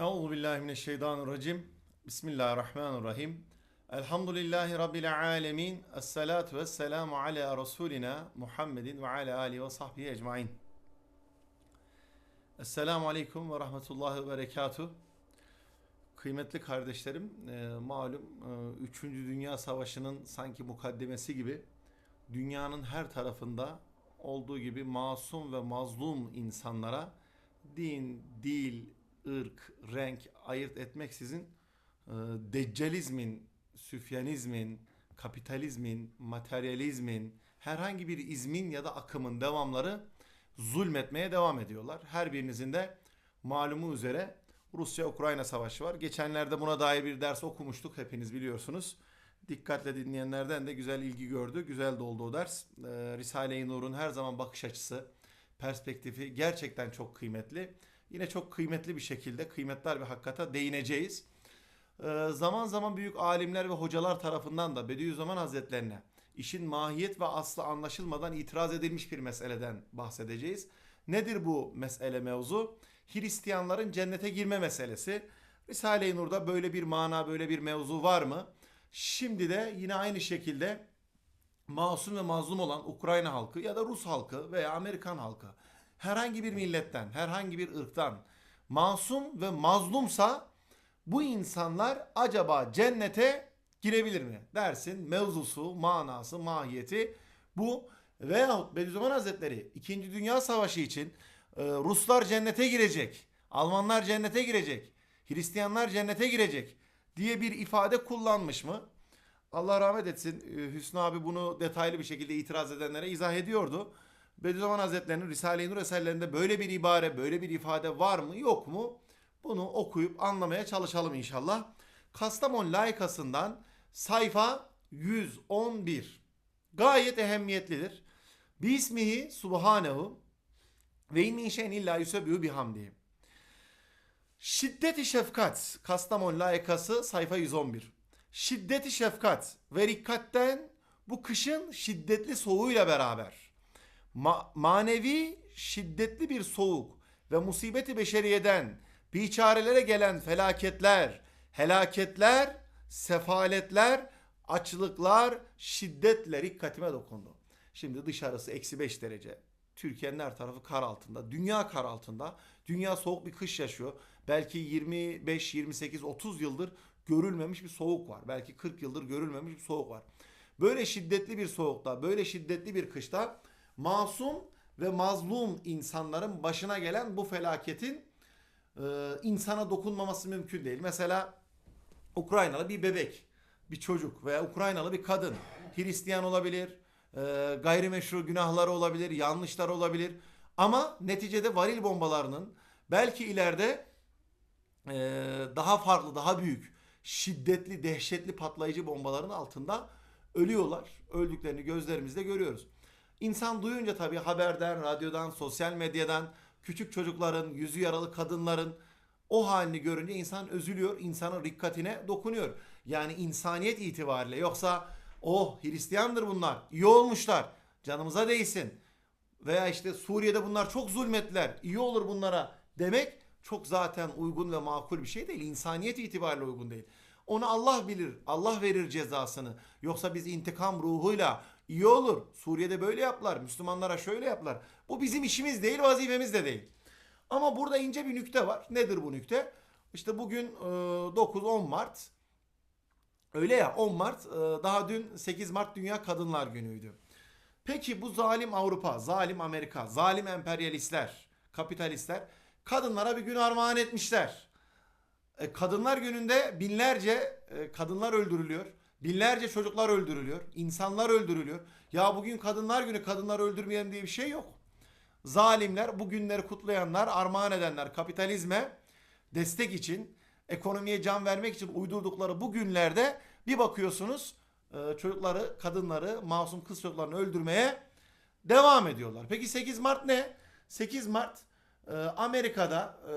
Euzu billahi mineşşeytanirracim. Bismillahirrahmanirrahim. Elhamdülillahi rabbil alamin. Essalatu vesselamu ala rasulina Muhammedin ve ala alihi ve sahbihi ecmaîn. Esselamu aleyküm ve rahmetullahi ve berekatuh. Kıymetli kardeşlerim, e, malum 3. Dünya Savaşı'nın sanki mukaddemesi gibi dünyanın her tarafında olduğu gibi masum ve mazlum insanlara din, dil, ırk, renk ayırt etmeksizin e, deccalizmin, süfyanizmin, kapitalizmin, materyalizmin, herhangi bir izmin ya da akımın devamları zulmetmeye devam ediyorlar. Her birinizin de malumu üzere Rusya-Ukrayna savaşı var. Geçenlerde buna dair bir ders okumuştuk hepiniz biliyorsunuz. Dikkatle dinleyenlerden de güzel ilgi gördü. Güzel de oldu o ders. Ee, Risale-i Nur'un her zaman bakış açısı, perspektifi gerçekten çok kıymetli. Yine çok kıymetli bir şekilde kıymetler bir hakikate değineceğiz. Ee, zaman zaman büyük alimler ve hocalar tarafından da Bediüzzaman Hazretlerine işin mahiyet ve aslı anlaşılmadan itiraz edilmiş bir meseleden bahsedeceğiz. Nedir bu mesele mevzu? Hristiyanların cennete girme meselesi. Risale-i Nur'da böyle bir mana, böyle bir mevzu var mı? Şimdi de yine aynı şekilde masum ve mazlum olan Ukrayna halkı ya da Rus halkı veya Amerikan halkı herhangi bir milletten, herhangi bir ırktan masum ve mazlumsa bu insanlar acaba cennete girebilir mi? Dersin mevzusu, manası, mahiyeti bu. Veyahut Bediüzzaman Hazretleri 2. Dünya Savaşı için e, Ruslar cennete girecek, Almanlar cennete girecek, Hristiyanlar cennete girecek diye bir ifade kullanmış mı? Allah rahmet etsin e, Hüsnü abi bunu detaylı bir şekilde itiraz edenlere izah ediyordu. Bediüzzaman Hazretleri'nin Risale-i Nur eserlerinde böyle bir ibare, böyle bir ifade var mı yok mu? Bunu okuyup anlamaya çalışalım inşallah. Kastamonu layıkasından sayfa 111. Gayet ehemmiyetlidir. Bismihi subhanehu ve in min şeyin illa yusebbihu bihamdihi. Şiddeti şefkat Kastamonu layıkası sayfa 111. Şiddeti şefkat ve rikkatten bu kışın şiddetli soğuğuyla beraber ma- manevi şiddetli bir soğuk ve musibeti beşeriyeden biçarelere gelen felaketler, helaketler, sefaletler, açlıklar şiddetle dikkatime dokundu. Şimdi dışarısı eksi 5 derece. Türkiye'nin her tarafı kar altında. Dünya kar altında. Dünya soğuk bir kış yaşıyor. Belki 25, 28, 30 yıldır görülmemiş bir soğuk var. Belki 40 yıldır görülmemiş bir soğuk var. Böyle şiddetli bir soğukta, böyle şiddetli bir kışta masum ve mazlum insanların başına gelen bu felaketin e, insana dokunmaması mümkün değil. Mesela Ukraynalı bir bebek, bir çocuk veya Ukraynalı bir kadın Hristiyan olabilir, e, gayrimeşru günahları olabilir, yanlışlar olabilir. Ama neticede varil bombalarının belki ileride e, daha farklı, daha büyük, şiddetli, dehşetli patlayıcı bombaların altında ölüyorlar. Öldüklerini gözlerimizde görüyoruz. İnsan duyunca tabii haberden, radyodan, sosyal medyadan küçük çocukların, yüzü yaralı kadınların o halini görünce insan üzülüyor, insanın rikkatine dokunuyor. Yani insaniyet itibariyle yoksa oh Hristiyandır bunlar, iyi olmuşlar, canımıza değsin. Veya işte Suriye'de bunlar çok zulmettiler, iyi olur bunlara demek çok zaten uygun ve makul bir şey değil. İnsaniyet itibariyle uygun değil. Onu Allah bilir, Allah verir cezasını. Yoksa biz intikam ruhuyla iyi olur. Suriye'de böyle yaptılar, Müslümanlara şöyle yaptılar. Bu bizim işimiz değil, vazifemiz de değil. Ama burada ince bir nükte var. Nedir bu nükte? İşte bugün e, 9-10 Mart. Öyle ya 10 Mart e, daha dün 8 Mart Dünya Kadınlar Günü'ydü. Peki bu zalim Avrupa, zalim Amerika, zalim emperyalistler, kapitalistler kadınlara bir gün armağan etmişler. E, Kadınlar Günü'nde binlerce e, kadınlar öldürülüyor. Binlerce çocuklar öldürülüyor. insanlar öldürülüyor. Ya bugün Kadınlar Günü kadınlar öldürmeyelim diye bir şey yok. Zalimler, bu günleri kutlayanlar, armağan edenler kapitalizme destek için, ekonomiye can vermek için uydurdukları bu günlerde bir bakıyorsunuz e, çocukları, kadınları, masum kız çocuklarını öldürmeye devam ediyorlar. Peki 8 Mart ne? 8 Mart e, Amerika'da e,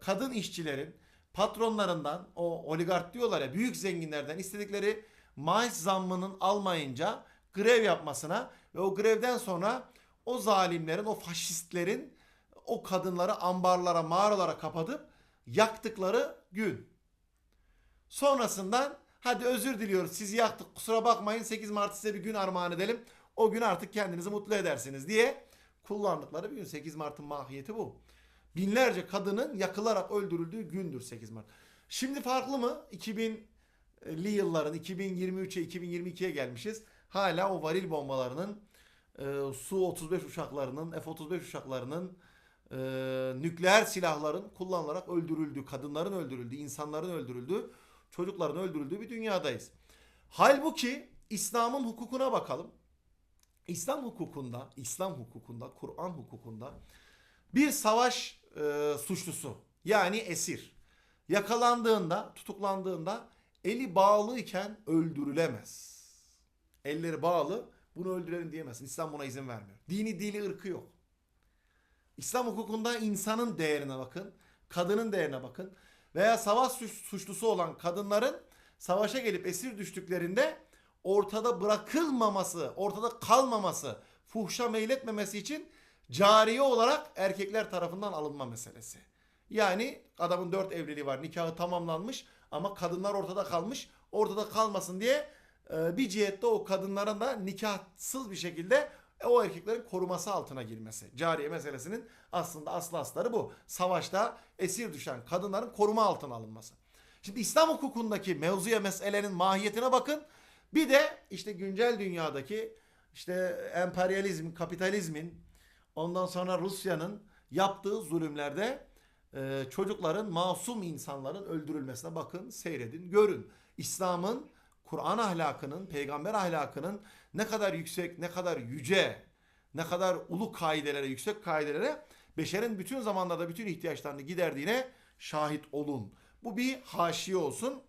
kadın işçilerin patronlarından o oligark diyorlar ya büyük zenginlerden istedikleri maaş zammının almayınca grev yapmasına ve o grevden sonra o zalimlerin, o faşistlerin o kadınları ambarlara, mağaralara kapatıp yaktıkları gün. Sonrasından hadi özür diliyoruz sizi yaktık kusura bakmayın 8 Mart size bir gün armağan edelim. O gün artık kendinizi mutlu edersiniz diye kullandıkları bir gün. 8 Mart'ın mahiyeti bu. Binlerce kadının yakılarak öldürüldüğü gündür 8 Mart. Şimdi farklı mı? 2000'li yılların 2023'e 2022'ye gelmişiz. Hala o varil bombalarının e, Su-35 uçaklarının, F-35 uçaklarının e, nükleer silahların kullanılarak öldürüldüğü, kadınların öldürüldüğü, insanların öldürüldüğü, çocukların öldürüldüğü bir dünyadayız. Halbuki İslam'ın hukukuna bakalım. İslam hukukunda, İslam hukukunda, Kur'an hukukunda bir savaş e, suçlusu yani esir yakalandığında, tutuklandığında eli bağlı iken öldürülemez. Elleri bağlı bunu öldürelim diyemezsin. İslam buna izin vermiyor. Dini, dili, ırkı yok. İslam hukukunda insanın değerine bakın, kadının değerine bakın veya savaş suç- suçlusu olan kadınların savaşa gelip esir düştüklerinde ortada bırakılmaması, ortada kalmaması, fuhşa meyletmemesi için cariye olarak erkekler tarafından alınma meselesi. Yani adamın dört evliliği var, nikahı tamamlanmış ama kadınlar ortada kalmış. Ortada kalmasın diye e, bir cihette o kadınların da nikahsız bir şekilde e, o erkeklerin koruması altına girmesi. Cariye meselesinin aslında aslı asları bu. Savaşta esir düşen kadınların koruma altına alınması. Şimdi İslam hukukundaki mevzuya meselenin mahiyetine bakın. Bir de işte güncel dünyadaki işte emperyalizm, kapitalizmin ondan sonra Rusya'nın yaptığı zulümlerde e, çocukların, masum insanların öldürülmesine bakın, seyredin, görün. İslam'ın, Kur'an ahlakının, peygamber ahlakının ne kadar yüksek, ne kadar yüce, ne kadar ulu kaidelere, yüksek kaidelere beşerin bütün zamanlarda bütün ihtiyaçlarını giderdiğine şahit olun. Bu bir haşiye olsun.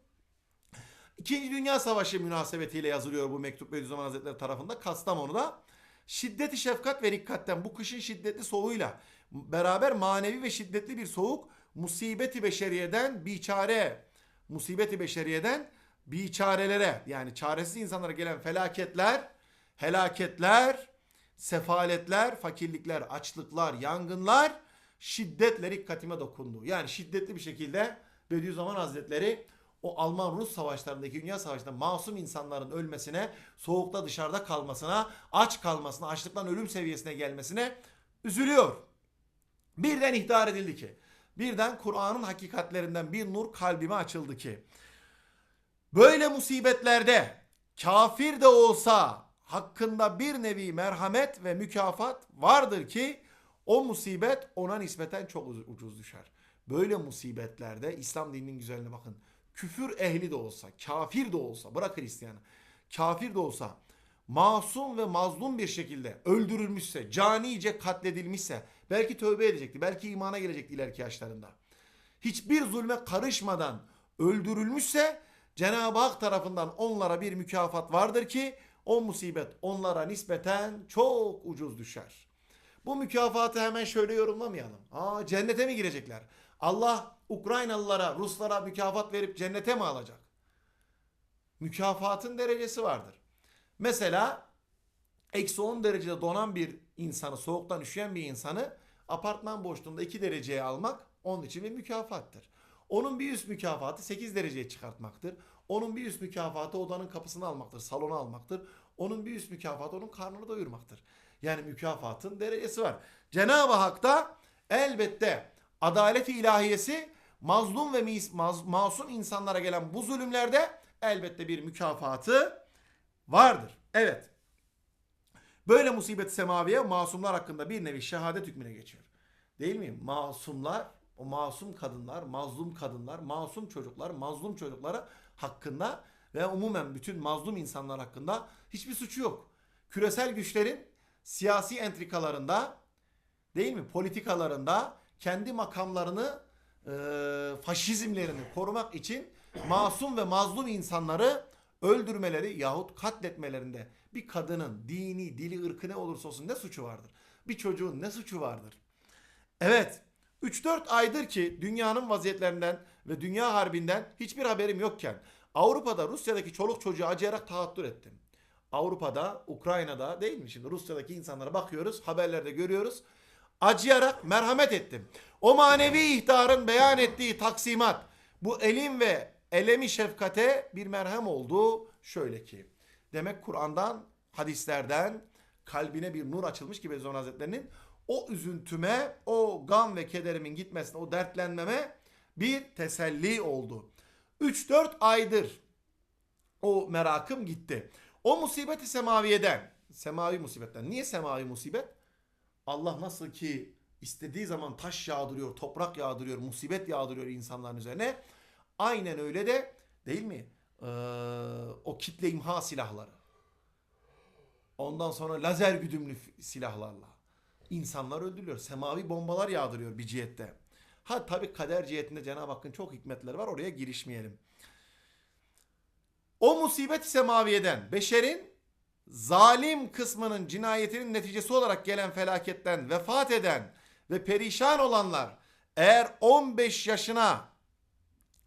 İkinci Dünya Savaşı münasebetiyle yazılıyor bu mektup Bediüzzaman Hazretleri tarafından Kastamonu'da. Şiddeti şefkat ve rikkatten bu kışın şiddetli soğuğuyla beraber manevi ve şiddetli bir soğuk musibeti beşeriyeden biçare musibeti beşeriyeden biçarelere yani çaresiz insanlara gelen felaketler, helaketler, sefaletler, fakirlikler, açlıklar, yangınlar şiddetle rikkatime dokundu. Yani şiddetli bir şekilde Bediüzzaman Hazretleri o Alman-Rus savaşlarındaki dünya savaşında masum insanların ölmesine, soğukta dışarıda kalmasına, aç kalmasına, açlıktan ölüm seviyesine gelmesine üzülüyor. Birden ihtar edildi ki, birden Kur'an'ın hakikatlerinden bir nur kalbime açıldı ki, böyle musibetlerde kafir de olsa hakkında bir nevi merhamet ve mükafat vardır ki o musibet ona nispeten çok ucuz düşer. Böyle musibetlerde İslam dininin güzelliğine bakın. Küfür ehli de olsa, kafir de olsa, bırak Hristiyanı, kafir de olsa masum ve mazlum bir şekilde öldürülmüşse, canice katledilmişse, belki tövbe edecekti, belki imana gelecekti ileriki yaşlarında. Hiçbir zulme karışmadan öldürülmüşse Cenab-ı Hak tarafından onlara bir mükafat vardır ki o musibet onlara nispeten çok ucuz düşer. Bu mükafatı hemen şöyle yorumlamayalım. Aa cennete mi girecekler? Allah Ukraynalılara, Ruslara mükafat verip cennete mi alacak? Mükafatın derecesi vardır. Mesela eksi 10 derecede donan bir insanı, soğuktan üşüyen bir insanı apartman boşluğunda 2 dereceye almak onun için bir mükafattır. Onun bir üst mükafatı 8 dereceye çıkartmaktır. Onun bir üst mükafatı odanın kapısını almaktır, salonu almaktır. Onun bir üst mükafatı onun karnını doyurmaktır. Yani mükafatın derecesi var. Cenab-ı Hak da elbette adalet-i ilahiyesi mazlum ve maz- masum insanlara gelen bu zulümlerde elbette bir mükafatı vardır. Evet. Böyle musibet semaviye masumlar hakkında bir nevi şehadet hükmüne geçiyor. Değil mi? Masumlar, o masum kadınlar, mazlum kadınlar, masum çocuklar, mazlum çocukları hakkında ve umumen bütün mazlum insanlar hakkında hiçbir suçu yok. Küresel güçlerin siyasi entrikalarında değil mi? Politikalarında kendi makamlarını e, faşizmlerini korumak için masum ve mazlum insanları öldürmeleri yahut katletmelerinde bir kadının dini, dili, ırkı ne olursa olsun ne suçu vardır? Bir çocuğun ne suçu vardır? Evet. 3-4 aydır ki dünyanın vaziyetlerinden ve dünya harbinden hiçbir haberim yokken Avrupa'da Rusya'daki çoluk çocuğu acıyarak tahattür ettim. Avrupa'da, Ukrayna'da değil mi? Şimdi Rusya'daki insanlara bakıyoruz, haberlerde görüyoruz. Acıyarak merhamet ettim. O manevi ihtarın beyan ettiği taksimat bu elim ve elemi şefkate bir merhem oldu. Şöyle ki demek Kur'an'dan hadislerden kalbine bir nur açılmış gibi Bediüzzaman Hazretleri'nin o üzüntüme, o gam ve kederimin gitmesine, o dertlenmeme bir teselli oldu. 3-4 aydır o merakım gitti. O musibeti semaviyeden, semavi musibetten. Niye semavi musibet? Allah nasıl ki istediği zaman taş yağdırıyor, toprak yağdırıyor, musibet yağdırıyor insanların üzerine. Aynen öyle de değil mi? Ee, o kitle imha silahları. Ondan sonra lazer güdümlü silahlarla insanlar öldürüyor. Semavi bombalar yağdırıyor bir cihette. Ha tabi kader cihetinde Cenab-ı Hakk'ın çok hikmetleri var. Oraya girişmeyelim. O musibet semaviyeden beşerin zalim kısmının cinayetinin neticesi olarak gelen felaketten vefat eden ve perişan olanlar eğer 15 yaşına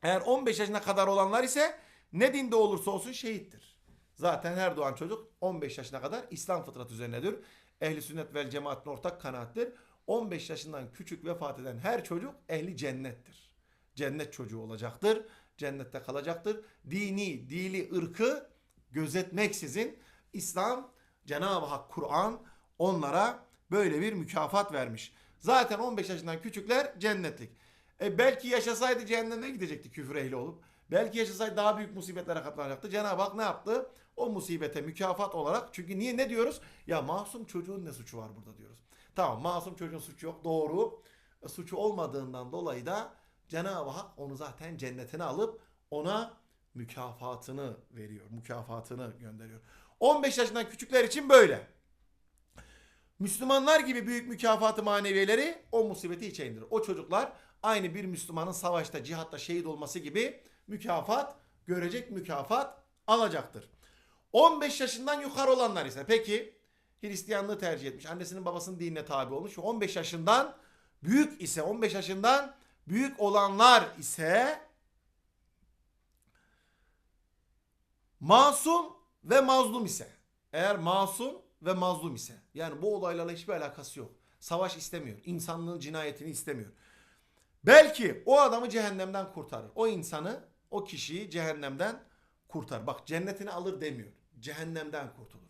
eğer 15 yaşına kadar olanlar ise ne dinde olursa olsun şehittir. Zaten her doğan çocuk 15 yaşına kadar İslam fıtratı üzerinedir. Ehli sünnet vel cemaatin ortak kanaattir. 15 yaşından küçük vefat eden her çocuk ehli cennettir. Cennet çocuğu olacaktır. Cennette kalacaktır. Dini, dili, ırkı gözetmeksizin İslam, Cenab-ı Hak, Kur'an onlara böyle bir mükafat vermiş. Zaten 15 yaşından küçükler cennetlik. E belki yaşasaydı cehenneme gidecekti küfür ehli olup. Belki yaşasaydı daha büyük musibetlere katlanacaktı. Cenab-ı Hak ne yaptı? O musibete mükafat olarak. Çünkü niye ne diyoruz? Ya masum çocuğun ne suçu var burada diyoruz. Tamam masum çocuğun suçu yok doğru. E, suçu olmadığından dolayı da Cenab-ı Hak onu zaten cennetine alıp ona mükafatını veriyor. Mükafatını gönderiyor. 15 yaşından küçükler için böyle. Müslümanlar gibi büyük mükafatı maneviyeleri o musibeti içe indirir. O çocuklar aynı bir Müslümanın savaşta, cihatta şehit olması gibi mükafat görecek, mükafat alacaktır. 15 yaşından yukarı olanlar ise peki Hristiyanlığı tercih etmiş, annesinin babasının dinine tabi olmuş. 15 yaşından büyük ise 15 yaşından büyük olanlar ise masum ve mazlum ise eğer masum ve mazlum ise yani bu olaylarla hiçbir alakası yok. Savaş istemiyor. insanlığın cinayetini istemiyor. Belki o adamı cehennemden kurtarır. O insanı, o kişiyi cehennemden kurtar. Bak cennetini alır demiyor. Cehennemden kurtulur.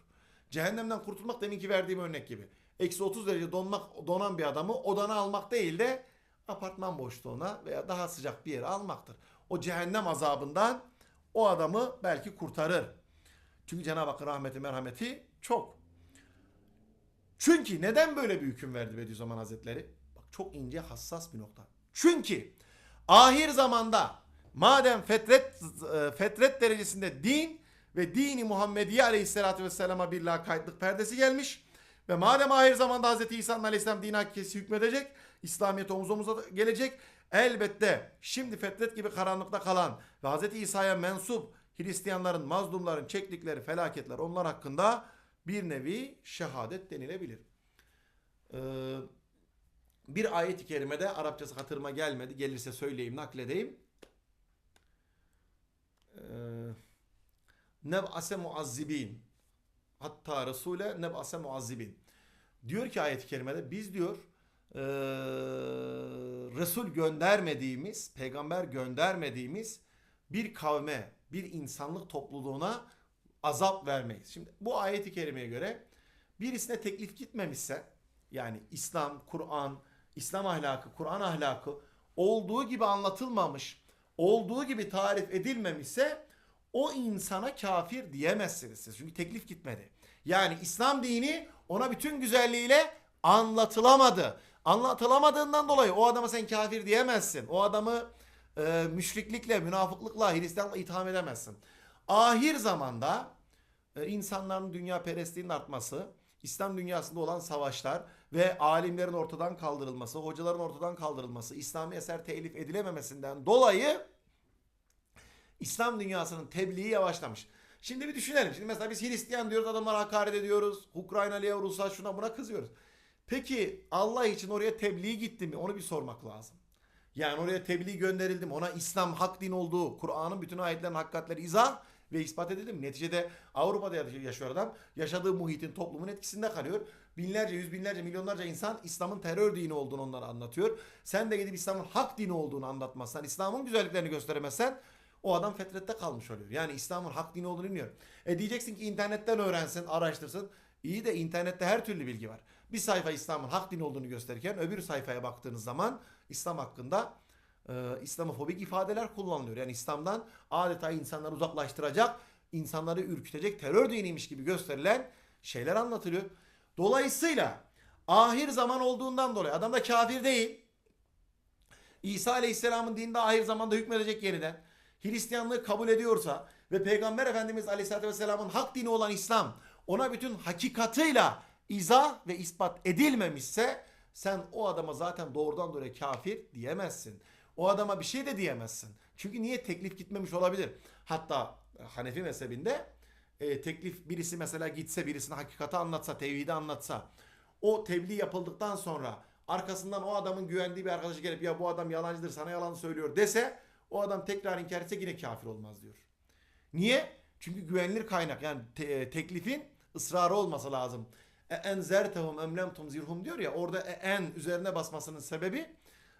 Cehennemden kurtulmak deminki verdiğim örnek gibi. Eksi 30 derece donmak, donan bir adamı odana almak değil de apartman boşluğuna veya daha sıcak bir yere almaktır. O cehennem azabından o adamı belki kurtarır. Çünkü Cenab-ı Hakk'ın rahmeti merhameti çok. Çünkü neden böyle bir hüküm verdi Bediüzzaman Hazretleri? Bak çok ince hassas bir nokta. Çünkü ahir zamanda madem fetret e, fetret derecesinde din ve dini Muhammediye aleyhissalatü vesselama bir lakaytlık perdesi gelmiş ve madem ahir zamanda Hz. İsa'nın aleyhisselam din hakikisi hükmedecek, İslamiyet omuz omuza gelecek, elbette şimdi fetret gibi karanlıkta kalan ve Hz. İsa'ya mensup Hristiyanların, mazlumların çektikleri felaketler onlar hakkında bir nevi şehadet denilebilir. Ee, bir ayet-i kerimede Arapçası hatırıma gelmedi. Gelirse söyleyeyim, nakledeyim. Ee, Neb'ase muazzibin. Hatta Resul'e neb'ase muazzibin. Diyor ki ayet-i kerimede biz diyor ee, Resul göndermediğimiz, peygamber göndermediğimiz bir kavme, bir insanlık topluluğuna azap vermeyiz. Şimdi bu ayet-i kerimeye göre birisine teklif gitmemişse yani İslam, Kur'an, İslam ahlakı, Kur'an ahlakı olduğu gibi anlatılmamış, olduğu gibi tarif edilmemişse o insana kafir diyemezsiniz siz. Çünkü teklif gitmedi. Yani İslam dini ona bütün güzelliğiyle anlatılamadı. Anlatılamadığından dolayı o adama sen kafir diyemezsin. O adamı e, müşriklikle, münafıklıkla, Hristiyanlıkla itham edemezsin. Ahir zamanda e, insanların dünya perestliğinin artması, İslam dünyasında olan savaşlar ve alimlerin ortadan kaldırılması, hocaların ortadan kaldırılması, İslami eser telif edilememesinden dolayı İslam dünyasının tebliği yavaşlamış. Şimdi bir düşünelim. Şimdi mesela biz Hristiyan diyoruz, adamlara hakaret ediyoruz. Ukraynalıya, Rus'a, şuna buna kızıyoruz. Peki Allah için oraya tebliğ gitti mi? Onu bir sormak lazım. Yani oraya tebliğ gönderildi mi? Ona İslam hak din olduğu, Kur'an'ın bütün ayetlerin hakikatleri izah Ve ispat edildi mi? Neticede Avrupa'da yaşıyor adam. Yaşadığı muhitin, toplumun etkisinde kalıyor. Binlerce, yüz binlerce, milyonlarca insan İslam'ın terör dini olduğunu onlara anlatıyor. Sen de gidip İslam'ın hak dini olduğunu anlatmazsan, İslam'ın güzelliklerini gösteremezsen o adam fetrette kalmış oluyor. Yani İslam'ın hak dini olduğunu bilmiyor. E diyeceksin ki internetten öğrensin, araştırsın. İyi de internette her türlü bilgi var. Bir sayfa İslam'ın hak dini olduğunu gösterirken öbür sayfaya baktığınız zaman İslam hakkında e, İslamofobik ifadeler kullanılıyor. Yani İslam'dan adeta insanları uzaklaştıracak, insanları ürkütecek terör diniymiş gibi gösterilen şeyler anlatılıyor. Dolayısıyla ahir zaman olduğundan dolayı adam da kafir değil. İsa Aleyhisselam'ın dinde ahir zamanda hükmedecek yeniden. Hristiyanlığı kabul ediyorsa ve Peygamber Efendimiz Aleyhisselatü Vesselam'ın hak dini olan İslam ona bütün hakikatıyla izah ve ispat edilmemişse sen o adama zaten doğrudan doğruya kafir diyemezsin. O adama bir şey de diyemezsin. Çünkü niye teklif gitmemiş olabilir? Hatta Hanefi mezhebinde e, teklif birisi mesela gitse birisine hakikati anlatsa, tevhidi anlatsa o tebliğ yapıldıktan sonra arkasından o adamın güvendiği bir arkadaşı gelip ya bu adam yalancıdır sana yalan söylüyor dese o adam tekrar inkar etse yine kafir olmaz diyor. Niye? Çünkü güvenilir kaynak yani te- teklifin ısrarı olması lazım. E en zertehum em lem tunzirhum diyor ya orada e en üzerine basmasının sebebi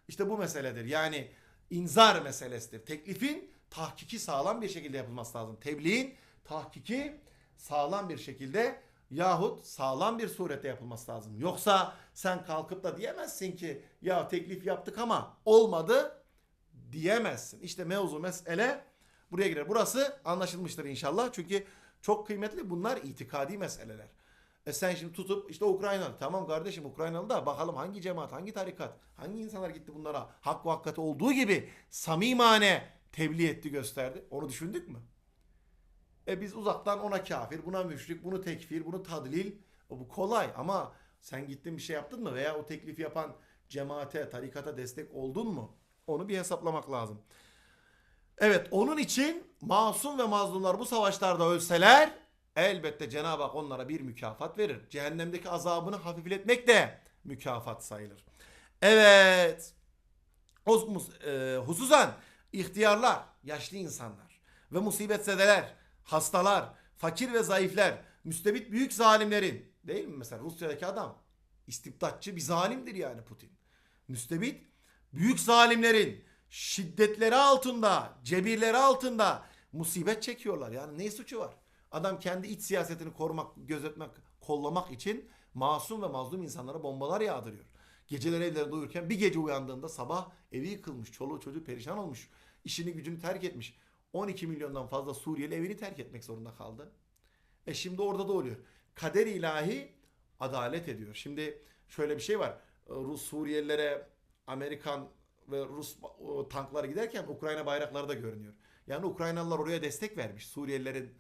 işte bu meseledir. Yani inzar meselesidir. Teklifin tahkiki sağlam bir şekilde yapılması lazım. Tebliğin tahkiki sağlam bir şekilde yahut sağlam bir surette yapılması lazım. Yoksa sen kalkıp da diyemezsin ki ya teklif yaptık ama olmadı diyemezsin. İşte mevzu mesele buraya girer. Burası anlaşılmıştır inşallah. Çünkü çok kıymetli bunlar itikadi meseleler. E sen şimdi tutup işte Ukraynalı tamam kardeşim Ukraynalı da bakalım hangi cemaat, hangi tarikat, hangi insanlar gitti bunlara hak ve hakikati olduğu gibi samimane tebliğ etti gösterdi. Onu düşündük mü? E biz uzaktan ona kafir, buna müşrik, bunu tekfir, bunu tadlil. O bu kolay ama sen gittin bir şey yaptın mı veya o teklifi yapan cemaate, tarikata destek oldun mu? Onu bir hesaplamak lazım. Evet onun için masum ve mazlumlar bu savaşlarda ölseler elbette Cenab-ı Hak onlara bir mükafat verir. Cehennemdeki azabını hafifletmek de mükafat sayılır. Evet. O, e, hususan ihtiyarlar, yaşlı insanlar ve musibetsedeler, hastalar, fakir ve zayıflar, müstebit büyük zalimlerin değil mi mesela Rusya'daki adam istibdatçı bir zalimdir yani Putin. Müstebit büyük zalimlerin şiddetleri altında, cebirleri altında musibet çekiyorlar. Yani ne suçu var? Adam kendi iç siyasetini korumak, gözetmek, kollamak için masum ve mazlum insanlara bombalar yağdırıyor. Geceleri evlerinde uyurken bir gece uyandığında sabah evi yıkılmış, çoluğu çocuğu perişan olmuş, işini gücünü terk etmiş. 12 milyondan fazla Suriyeli evini terk etmek zorunda kaldı. E şimdi orada da oluyor. Kader ilahi adalet ediyor. Şimdi şöyle bir şey var. Rus Suriyelilere Amerikan ve Rus o, tankları giderken Ukrayna bayrakları da görünüyor. Yani Ukraynalılar oraya destek vermiş. Suriyelilerin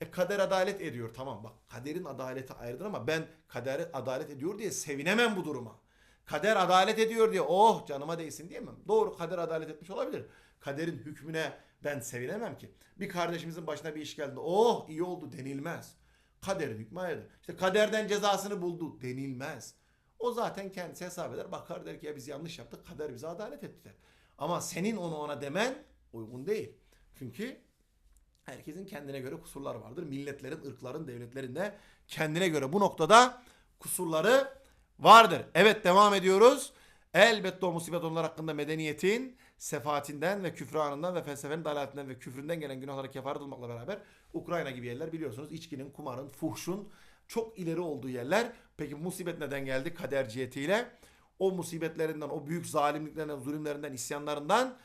e, kader adalet ediyor. Tamam bak kaderin adaleti ayrıdır ama ben kader adalet ediyor diye sevinemem bu duruma. Kader adalet ediyor diye oh canıma değsin diyemem. Doğru kader adalet etmiş olabilir. Kaderin hükmüne ben sevinemem ki. Bir kardeşimizin başına bir iş geldi. Oh iyi oldu denilmez. Kaderin hükmü ayrıdır. İşte kaderden cezasını buldu denilmez. O zaten kendisi hesap eder. Bakar der ki ya biz yanlış yaptık. Kader bize adalet etti der. Ama senin onu ona demen uygun değil. Çünkü herkesin kendine göre kusurları vardır. Milletlerin, ırkların, devletlerin de kendine göre bu noktada kusurları vardır. Evet devam ediyoruz. Elbette o musibet onlar hakkında medeniyetin sefaatinden ve küfranından ve felsefenin dalaletinden ve küfründen gelen günahlara kefaret olmakla beraber Ukrayna gibi yerler biliyorsunuz içkinin, kumarın, fuhşun çok ileri olduğu yerler. Peki musibet neden geldi? Kader cihetiyle. O musibetlerinden, o büyük zalimliklerinden, zulümlerinden, isyanlarından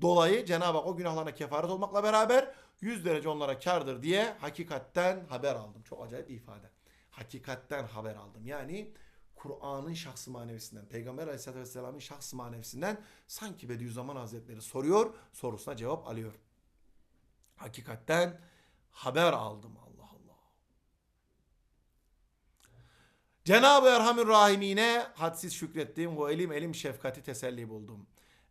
dolayı Cenab-ı Hak o günahlarına kefaret olmakla beraber 100 derece onlara kardır diye hakikatten haber aldım. Çok acayip bir ifade. Hakikatten haber aldım. Yani Kur'an'ın şahsı manevisinden, Peygamber Aleyhisselatü Vesselam'ın şahsı manevisinden sanki Bediüzzaman Hazretleri soruyor, sorusuna cevap alıyor. Hakikatten haber aldım Allah Allah. Cenab-ı Erhamür Rahimine hadsiz şükrettim ve elim elim şefkati teselli buldum.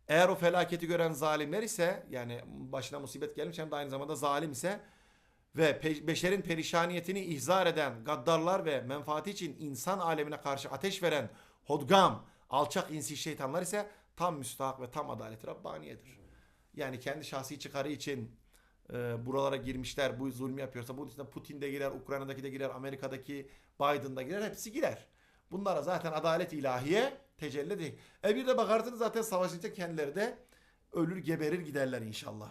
Eğer o felaketi gören zalimler ise yani başına musibet gelmiş hem de aynı zamanda zalim ise ve beşerin perişaniyetini ihzar eden gaddarlar ve menfaati için insan alemine karşı ateş veren hodgam, alçak insi şeytanlar ise tam müstahak ve tam adalet Rabbaniyedir. Yani kendi şahsi çıkarı için e, buralara girmişler, bu zulmü yapıyorsa bunun içinde Putin de girer, Ukrayna'daki de girer, Amerika'daki Biden da girer, hepsi girer. Bunlara zaten adalet ilahiye tecelli değil. E bir de bakarsınız zaten savaşınca kendileri de ölür geberir giderler inşallah.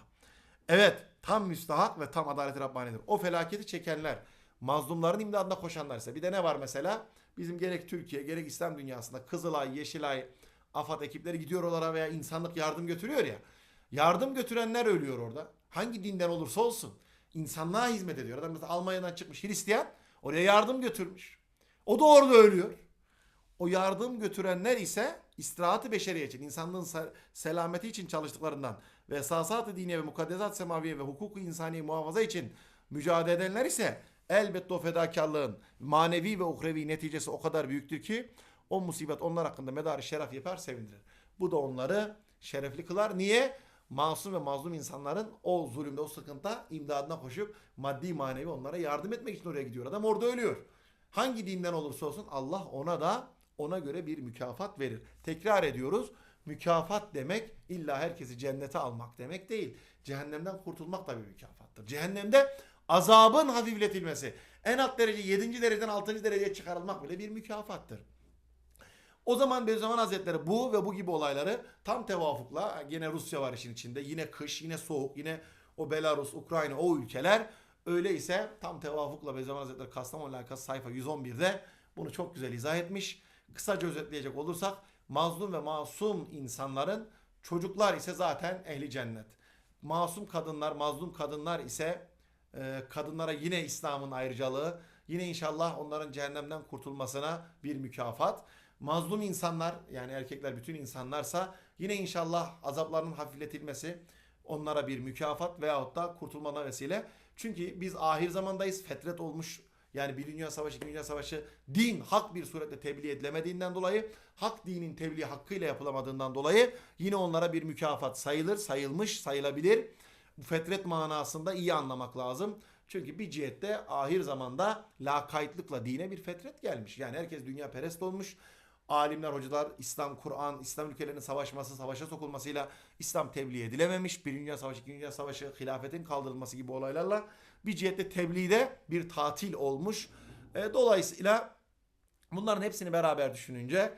Evet tam müstahak ve tam adalet-i Rabbani'dir. O felaketi çekenler, mazlumların imdadına koşanlar ise. Bir de ne var mesela? Bizim gerek Türkiye gerek İslam dünyasında Kızılay, Yeşilay, AFAD ekipleri gidiyor oralara veya insanlık yardım götürüyor ya. Yardım götürenler ölüyor orada. Hangi dinden olursa olsun. İnsanlığa hizmet ediyor. Adam mesela Almanya'dan çıkmış Hristiyan oraya yardım götürmüş. O da orada ölüyor. O yardım götürenler ise istirahat-ı beşeriye için, insanlığın se- selameti için çalıştıklarından ve esasat-ı diniye ve mukaddesat semaviye ve hukuku insani muhafaza için mücadele edenler ise elbette o fedakarlığın manevi ve uhrevi neticesi o kadar büyüktür ki o musibet onlar hakkında medarı şeref yapar sevindirir. Bu da onları şerefli kılar. Niye? Masum ve mazlum insanların o zulümde, o sıkıntıda imdadına koşup maddi manevi onlara yardım etmek için oraya gidiyor. Adam orada ölüyor. Hangi dinden olursa olsun Allah ona da ona göre bir mükafat verir. Tekrar ediyoruz. Mükafat demek illa herkesi cennete almak demek değil. Cehennemden kurtulmak da bir mükafattır. Cehennemde azabın hafifletilmesi. En alt derece 7. dereceden 6. dereceye çıkarılmak bile bir mükafattır. O zaman Bediüzzaman Hazretleri bu ve bu gibi olayları tam tevafukla yine Rusya var işin içinde. Yine kış, yine soğuk, yine o Belarus, Ukrayna o ülkeler öyleyse tam tevafukla Bediüzzaman Hazretleri Kastamonu alakası sayfa 111'de bunu çok güzel izah etmiş. Kısaca özetleyecek olursak mazlum ve masum insanların çocuklar ise zaten ehli cennet. Masum kadınlar, mazlum kadınlar ise e, kadınlara yine İslam'ın ayrıcalığı, yine inşallah onların cehennemden kurtulmasına bir mükafat. Mazlum insanlar yani erkekler bütün insanlarsa yine inşallah azaplarının hafifletilmesi onlara bir mükafat veyahut da kurtulmana vesile. Çünkü biz ahir zamandayız. Fetret olmuş yani bir dünya savaşı, iki dünya savaşı din hak bir surette tebliğ edilemediğinden dolayı hak dinin tebliğ hakkıyla yapılamadığından dolayı yine onlara bir mükafat sayılır, sayılmış, sayılabilir. Bu fetret manasında iyi anlamak lazım. Çünkü bir cihette ahir zamanda lakaytlıkla dine bir fetret gelmiş. Yani herkes dünya perest olmuş. Alimler, hocalar, İslam, Kur'an, İslam ülkelerinin savaşması, savaşa sokulmasıyla İslam tebliğ edilememiş. Bir Dünya Savaşı, İkinci Dünya Savaşı, hilafetin kaldırılması gibi olaylarla bir cihette tebliğde bir tatil olmuş. E, dolayısıyla bunların hepsini beraber düşününce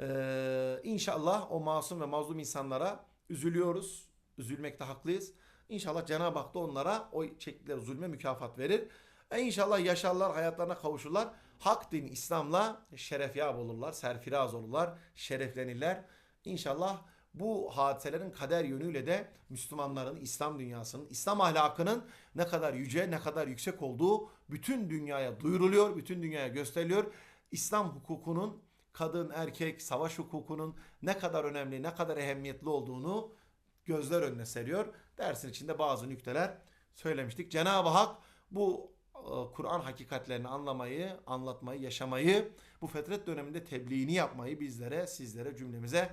e, inşallah o masum ve mazlum insanlara üzülüyoruz. Üzülmekte haklıyız. İnşallah Cenab-ı Hak da onlara o çektikleri zulme mükafat verir. E inşallah yaşarlar, hayatlarına kavuşurlar. Hak din İslam'la şerefyab olurlar, serfiraz olurlar, şereflenirler. İnşallah bu hadiselerin kader yönüyle de Müslümanların, İslam dünyasının, İslam ahlakının ne kadar yüce, ne kadar yüksek olduğu bütün dünyaya duyuruluyor, bütün dünyaya gösteriliyor. İslam hukukunun kadın, erkek, savaş hukukunun ne kadar önemli, ne kadar ehemmiyetli olduğunu gözler önüne seriyor. Dersin içinde bazı nükteler söylemiştik. Cenab-ı Hak bu e, Kur'an hakikatlerini anlamayı, anlatmayı, yaşamayı, bu fetret döneminde tebliğini yapmayı bizlere, sizlere, cümlemize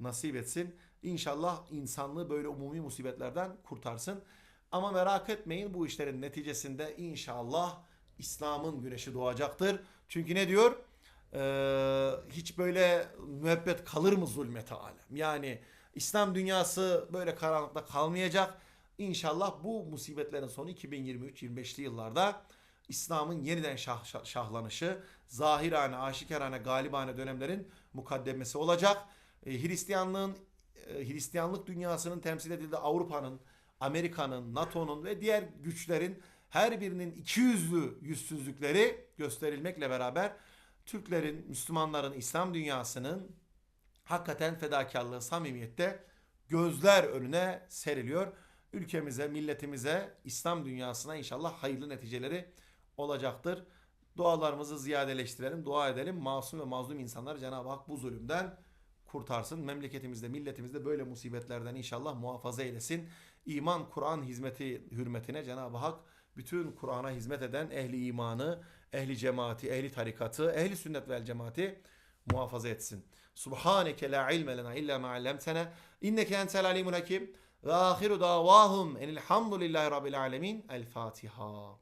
nasip etsin. İnşallah insanlığı böyle umumi musibetlerden kurtarsın. Ama merak etmeyin bu işlerin neticesinde inşallah İslam'ın güneşi doğacaktır. Çünkü ne diyor? Ee, hiç böyle müebbet kalır mı zulmete alem? Yani İslam dünyası böyle karanlıkta kalmayacak. İnşallah bu musibetlerin sonu 2023-25'li yıllarda İslam'ın yeniden şah, şah- şahlanışı, zahirane, aşikarane, galibane dönemlerin mukaddemesi olacak. E, Hristiyanlığın, e, Hristiyanlık dünyasının temsil edildiği Avrupa'nın, Amerika'nın, NATO'nun ve diğer güçlerin her birinin iki yüzlü yüzsüzlükleri gösterilmekle beraber Türklerin, Müslümanların, İslam dünyasının hakikaten fedakarlığı, samimiyette gözler önüne seriliyor. Ülkemize, milletimize, İslam dünyasına inşallah hayırlı neticeleri olacaktır. Dualarımızı ziyadeleştirelim, dua edelim. Masum ve mazlum insanlar Cenab-ı Hak bu zulümden kurtarsın. Memleketimizde, milletimizde böyle musibetlerden inşallah muhafaza eylesin. İman, Kur'an hizmeti hürmetine Cenab-ı Hak bütün Kur'an'a hizmet eden ehli imanı, ehli cemaati, ehli tarikatı, ehli sünnet vel cemaati muhafaza etsin. Subhaneke la ilme lena illa ma allamtena inneke entel alimul hakim ve ahiru davahum enilhamdülillahi rabbil alemin. El Fatiha.